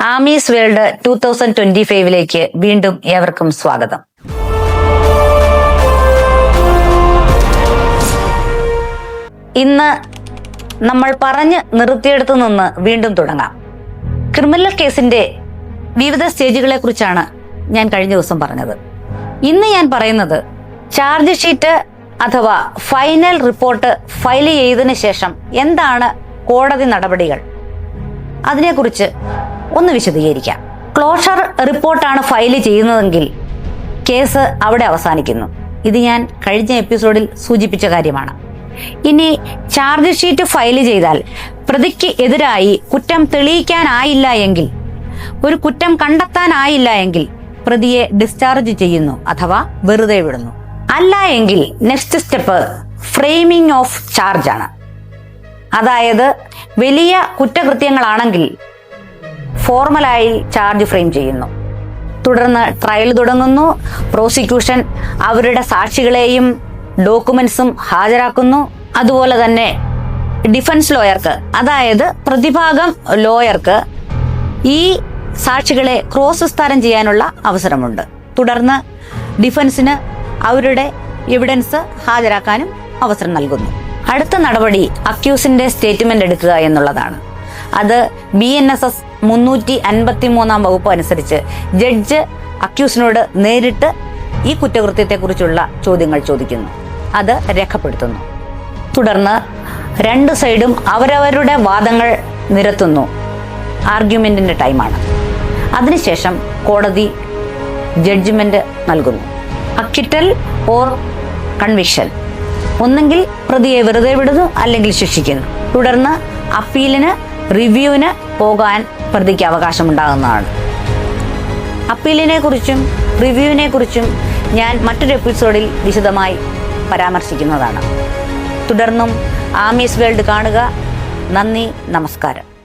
Ami's world two thousand twenty ഫൈവിലേക്ക് വീണ്ടും ഏവർക്കും സ്വാഗതം. ഇന്ന് നമ്മൾ പറഞ്ഞ് നിർത്തിയെടുത്തു നിന്ന് വീണ്ടും തുടങ്ങാം. ക്രിമിനൽ കേസിന്റെ വിവിധ സ്റ്റേജുകളെ കുറിച്ചാണ് ഞാൻ കഴിഞ്ഞ ദിവസം പറഞ്ഞത്. ഇന്ന് ഞാൻ പറയുന്നത് ചാർജ് ഷീറ്റ് അഥവാ ഫൈനൽ റിപ്പോർട്ട് ഫയൽ ചെയ്തതിനു ശേഷം എന്താണ് കോടതി നടപടികൾ? അതിനെക്കുറിച്ച് ഒന്ന് വിശദീകരിക്കാം. ക്ലോഷർ റിപ്പോർട്ടാണ് ഫയൽ ചെയ്യുന്നതെങ്കിൽ കേസ് അവിടെ അവസാനിക്കുന്നു. ഇത് ഞാൻ കഴിഞ്ഞ എപ്പിസോഡിൽ സൂചിപ്പിച്ച കാര്യമാണ്. ഇനി ചാർജ് ഷീറ്റ് ഫയൽ ചെയ്താൽ പ്രതിക്ക് എതിരായി കുറ്റം തെളിയിക്കാനായില്ല എങ്കിൽ ഒരു കുറ്റം കണ്ടെത്താനായില്ല എങ്കിൽ പ്രതിയെ ഡിസ്ചാർജ് ചെയ്യുന്നു അഥവാ വെറുതെ വിടുന്നു. അല്ല എങ്കിൽ next step framing of charge ആണ്. അതായത് വലിയ കുറ്റകൃത്യങ്ങളാണെങ്കിൽ ഫോർമലായി ചാർജ് ഫ്രെയിം ചെയ്യുന്നു. തുടർന്ന് ട്രയൽ തുടങ്ങുന്നു. പ്രോസിക്യൂഷൻ അവരുടെ സാക്ഷികളെയും ഡോക്യുമെന്റ്സും ഹാജരാക്കുന്നു. അതുപോലെ തന്നെ ഡിഫൻസ് ലോയർക്ക് അതായത് പ്രതിഭാഗം ലോയർക്ക് ഈ സാക്ഷികളെ ക്രോസ് വിസ്താരം ചെയ്യാനുള്ള അവസരമുണ്ട്. തുടർന്ന് ഡിഫൻസിന് അവരുടെ എവിഡൻസ് ഹാജരാക്കാനും അവസരം നൽകുന്നു. അടുത്ത നടപടി അക്യൂസിന്റെ സ്റ്റേറ്റ്മെന്റ് എടുക്കുക എന്നുള്ളതാണ്. അത് ബി എൻ എസ് എസ് മുന്നൂറ്റി അൻപത്തി മൂന്നാം വകുപ്പ് അനുസരിച്ച് ജഡ്ജ് അക്യൂസിനോട് നേരിട്ട് ഈ കുറ്റകൃത്യത്തെക്കുറിച്ചുള്ള ചോദ്യങ്ങൾ ചോദിക്കുന്നു. അത് രേഖപ്പെടുത്തുന്നു. തുടർന്ന് രണ്ട് സൈഡും അവരവരുടെ വാദങ്ങൾ നിരത്തുന്നു. ആർഗ്യുമെന്റിന്റെ ടൈമാണ്. അതിനുശേഷം കോടതി ജഡ്ജ്മെന്റ് നൽകുന്നു. Acquittal or conviction. ഒന്നെങ്കിൽ പ്രതിയെ വെറുതെ വിടുന്നു അല്ലെങ്കിൽ ശിക്ഷിക്കുന്നു. തുടർന്ന് അപ്പീലിന് റിവ്യൂവിന് പോകാൻ പ്രതിക്ക് അവകാശമുണ്ടാകുന്നതാണ്. അപ്പീലിനെ കുറിച്ചും റിവ്യൂവിനെ കുറിച്ചും ഞാൻ മറ്റൊരു എപ്പിസോഡിൽ വിശദമായി പരാമർശിക്കുന്നതാണ്. തുടർന്നും ആമീസ് വേൾഡ് കാണുക. നന്ദി നമസ്കാരം.